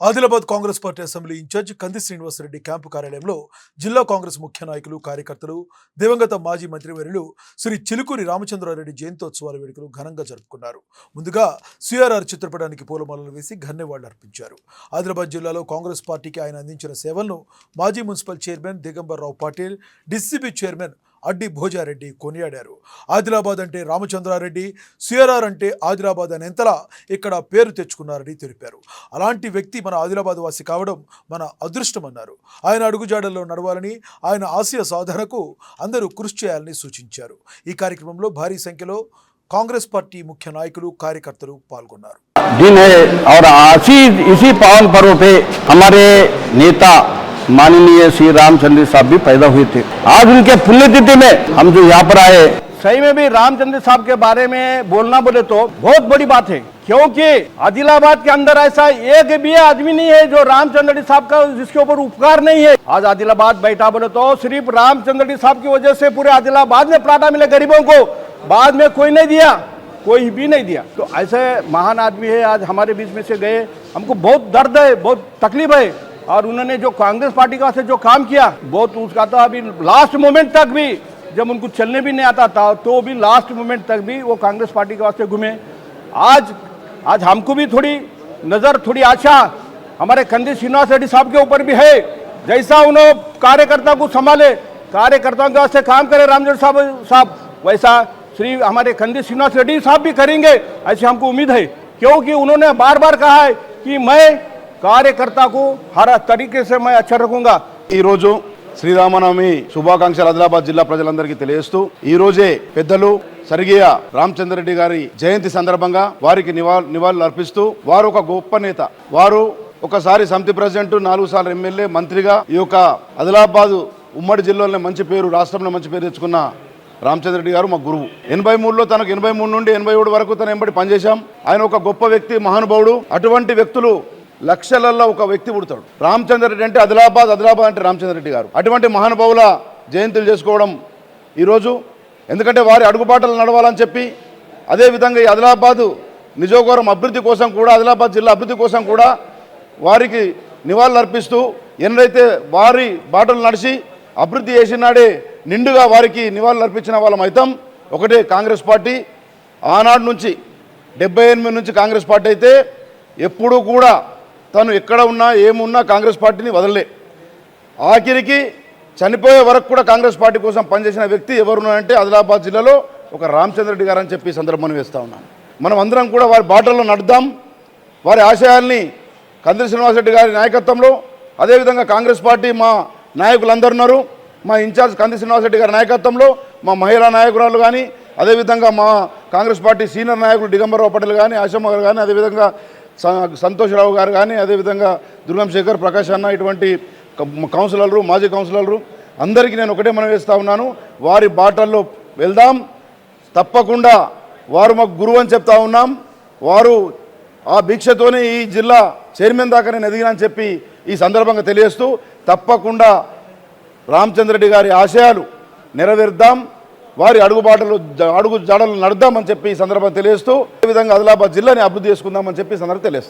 Adilabad Congress party assembly incharge Kandi Srinivasa Reddy camp కార్యాలయంలో జిల్లా కాంగ్రెస్ ముఖ్య నాయకులు కార్యకర్తలు దివంగత మాజీ మంత్రివర్యులు శ్రీ చిలుకూరి రామచంద్రారెడ్డి జయంతోత్సవాల వేడుకలు ఘనంగా జరుపుకున్నారు. ముందుగా సిఆర్ఆర్ చిత్రపటానికి పూలమాలలు వేసి ఘన్యవాళ్ళు అర్పించారు. ఆదిలాబాద్ జిల్లాలో కాంగ్రెస్ పార్టీకి ఆయన అందించిన సేవలను మాజీ municipal chairman Digambar Rao Patil DCB chairman అడ్డి Bhoja Reddy కొనియాడారు ఆదిలాబాద్ అంటే రామచంద్రారెడ్డి సిఆర్ఆర్ అంటే ఆదిలాబాద్ అనేంతలా ఇక్కడ పేరు తెచ్చుకున్నారని తెలిపారు అలాంటి వ్యక్తి మన ఆదిలాబాద్ వాసి కావడం మన అదృష్టమన్నారు ఆయన అడుగుజాడల్లో నడవాలని ఆయన ఆశయ సాధనకు అందరూ కృషి చేయాలని సూచించారు ఈ కార్యక్రమంలో భారీ సంఖ్యలో కాంగ్రెస్ పార్టీ ముఖ్య నాయకులు కార్యకర్తలు పాల్గొన్నారు दिन है और इसी इसी पावन पर्व पे हमारे नेता माननीय श्री रामचंद्र साहब भी पैदा हुए थे। आज उनके पुण्यतिथि में हम जो यहाँ पर आए, सही में भी रामचंद्र साहब के बारे में बोलना बोले तो बहुत बड़ी बात है, क्योंकि आदिलाबाद के अंदर ऐसा एक भी आदमी नहीं है जो रामचंद्र साहब का जिसके ऊपर उपकार नहीं है। आज आदिलाबाद बैठा बोले तो सिर्फ़ रामचंद्र साहब की वजह से पूरे आदिलाबाद में प्लाटा मिले गरीबों को। बाद में कोई नहीं दिया, कोई भी नहीं दिया। तो ऐसे महान आदमी है, आज हमारे बीच में से गए। हमको बहुत दर्द है, बहुत तकलीफ़ है। और उन्होंने जो कांग्रेस पार्टी का से जो काम किया बहुत उसका तो अभी लास्ट मोमेंट तक भी, जब उनको चलने भी नहीं आता था तो भी लास्ट मोमेंट तक भी वो कांग्रेस पार्टी के वास्ते घूमे। आज आज हमको भी थोड़ी नज़र, थोड़ी आशा हमारे कंदी श्रीनिवास रेड्डी साहब के ऊपर भी है। जैसा उन्होंने कार्यकर्ता को संभाले कार्यकर्ताओं के वास्ते काम करे रामजोड़ साहब साहब, वैसा श्री हमारे कंदी श्रीनिवास रेड्डी साहब भी करेंगे, ऐसी हमको उम्मीद है। क्योंकि उन्होंने बार बार कहा है कि मैं कार्यकर्ता को हर तरीके से मैं अच्छा रखूंगा ఈరోజు శ్రీరామనవమి శుభాకాంక్షలు ఆదిలాబాద్ జిల్లా ప్రజలందరికీ తెలియజేస్తూ ఈ రోజే పెద్దలు స్వర్గీయ రామచంద్రరెడ్డి గారి జయంతి సందర్భంగా వారికి నివాళ నివాళులు అర్పిస్తూ వారు ఒక గొప్ప నేత వారు ఒకసారి సమితి ప్రెసిడెంట్ నాలుగు సార్లు ఎమ్మెల్యే మంత్రిగా ఈ యొక్క ఆదిలాబాద్ ఉమ్మడి జిల్లాలో మంచి పేరు రాష్ట్రంలో మంచి పేరు తెచ్చుకున్న రామచంద్రరెడ్డి గారు మా గురువు ఎనభై మూడులో తనకు ఎనభై మూడు నుండి ఎనభై ఏడు వరకు తన ఎంబడి పనిచేశాం ఆయన ఒక గొప్ప వ్యక్తి మహానుభావుడు అటువంటి వ్యక్తులు లక్షలలో ఒక వ్యక్తి పుడతాడు. రామచంద్రరెడ్డి అంటే ఆదిలాబాద్ ఆదిలాబాద్ అంటే రామచంద్రరెడ్డి గారు. అటువంటి మహానుభావుల జయంతులు చేసుకోవడం ఈరోజు. ఎందుకంటే వారి అడుగుబాటలు నడవాలని చెప్పి అదేవిధంగా ఈ ఆదిలాబాదు నిజోగౌరం అభివృద్ధి కోసం కూడా ఆదిలాబాద్ జిల్లా అభివృద్ధి కోసం కూడా వారికి నివాళులు అర్పిస్తూ ఎన్నడైతే వారి బాటలు నడిచి అభివృద్ధి చేసినాడే నిండుగా వారికి నివాళులు అర్పించిన వాళ్ళం అవుతాం ఒకటే కాంగ్రెస్ పార్టీ. ఆనాడు నుంచి డెబ్బై ఎనిమిది నుంచి కాంగ్రెస్ పార్టీ అయితే ఎప్పుడూ కూడా తను ఎక్కడ ఉన్నా ఏమున్నా కాంగ్రెస్ పార్టీని వదలలే. ఆఖరికి చనిపోయే వరకు కూడా కాంగ్రెస్ పార్టీ కోసం పనిచేసిన వ్యక్తి ఎవరున్నారంటే ఆదిలాబాద్ జిల్లాలో ఒక రామచంద్రరెడ్డి గారు అని చెప్పి సందర్భం వేస్తూ ఉన్నాను. మనం అందరం కూడా వారి బాటల్లో నడుద్దాం. వారి ఆశయాల్ని కందిరి శ్రీనివాసరెడ్డి గారి నాయకత్వంలో అదేవిధంగా కాంగ్రెస్ పార్టీ మా నాయకులందరూ ఉన్నారు. మా ఇన్ఛార్జ్ కంది శ్రీనివాసరెడ్డి గారి నాయకత్వంలో మా మహిళా నాయకురాలు కానీ అదేవిధంగా మా కాంగ్రెస్ పార్టీ సీనియర్ నాయకులు దిగంబరరావు పటేల్ కానీ ఆశమ్మ గారు కానీ అదేవిధంగా సంతోష్రావు గారు కానీ అదేవిధంగా దుర్గం శేఖర్ ప్రకాష్ అన్న ఇటువంటి కౌన్సిలర్లు మాజీ కౌన్సిలర్లు అందరికీ నేను ఒకటే మనం వేస్తూ ఉన్నాను. వారి బాటల్లో వెళ్దాం. తప్పకుండా వారు మాకు గురువు అని చెప్తా ఉన్నాం. వారు ఆ భిక్షతోనే ఈ జిల్లా చైర్మన్ దాకా నేను ఎదిగినని చెప్పి ఈ సందర్భంగా తెలియజేస్తూ తప్పకుండా రామచంద్రెడ్డి గారి ఆశయాలు నెరవేర్దాం. వారి అడుగుబాటలు అడుగు జాడలు నడుద్దామని చెప్పి ఈ సందర్భంగా తెలియజేస్తూ ఈ విధంగా ఆదిలాబాద్ జిల్లాని అభివృద్ధి చేసుకుందామని చెప్పి సందర్భం సందర్భంగా తెలియజేస్తాం.